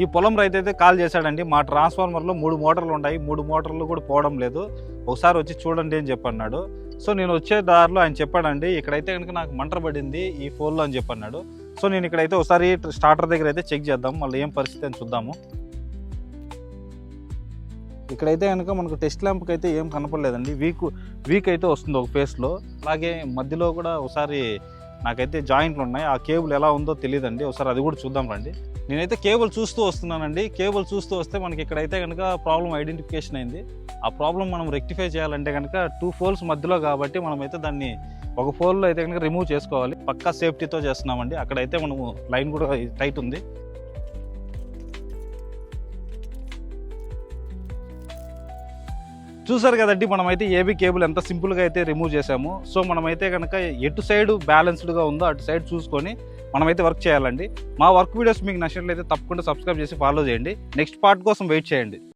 ఈ పొలం రైతు అయితే కాల్ చేశాడండి మా ట్రాన్స్ఫార్మర్లో మూడు మోటార్లు ఉన్నాయి మూడు మోటార్లు కూడా పోవడం లేదు. ఒకసారి వచ్చి చూడండి అని చెప్పన్నాడు. సో నేను వచ్చే దారిలో ఆయన చెప్పాడండి ఇక్కడైతే కనుక నాకు మంట పడింది ఈ ఫోన్లో అని చెప్పన్నాడు. సో నేను ఇక్కడైతే ఒకసారి స్టార్టర్ దగ్గర అయితే చెక్ చేద్దాం మళ్ళీ ఏం పరిస్థితి అని చూద్దాము. ఇక్కడైతే కనుక మనకు టెస్ట్ ల్యాంప్కి అయితే ఏం కనపడలేదండి. వీక్ వీక్ అయితే వస్తుంది ఒక ఫేస్లో. అలాగే మధ్యలో కూడా ఒకసారి నాకైతే జాయింట్లు ఉన్నాయి. ఆ కేబుల్ ఎలా ఉందో తెలియదండి ఒకసారి అది కూడా చూద్దాం రండి. నేనైతే కేబుల్ చూస్తూ వస్తున్నానండి. కేబుల్ చూస్తూ వస్తే మనకి ఇక్కడైతే కనుక ప్రాబ్లం ఐడెంటిఫికేషన్ అయింది. ఆ ప్రాబ్లం మనం రెక్టిఫై చేయాలంటే కనుక టూ ఫోల్స్ మధ్యలో కాబట్టి మనమైతే దాన్ని ఒక ఫోల్లో అయితే కనుక రిమూవ్ చేసుకోవాలి. పక్కా సేఫ్టీతో చేస్తున్నామండి. అక్కడైతే మనము లైన్ కూడా టైట్ ఉంది. చూసారు కదండి మనమైతే ఏబీ కేబుల్ ఎంత సింపుల్గా అయితే రిమూవ్ చేసాము సో మనమైతే కనుక ఎటు సైడ్ బ్యాలెన్స్డ్గా ఉందో అటు సైడ్ చూసుకొని మనమైతే వర్క్ చేయాలండి. మా వర్క్ వీడియోస్ మీకు నచ్చినట్లయితే తప్పకుండా సబ్స్క్రైబ్ చేసి ఫాలో చేయండి. నెక్స్ట్ పార్ట్ కోసం వెయిట్ చేయండి.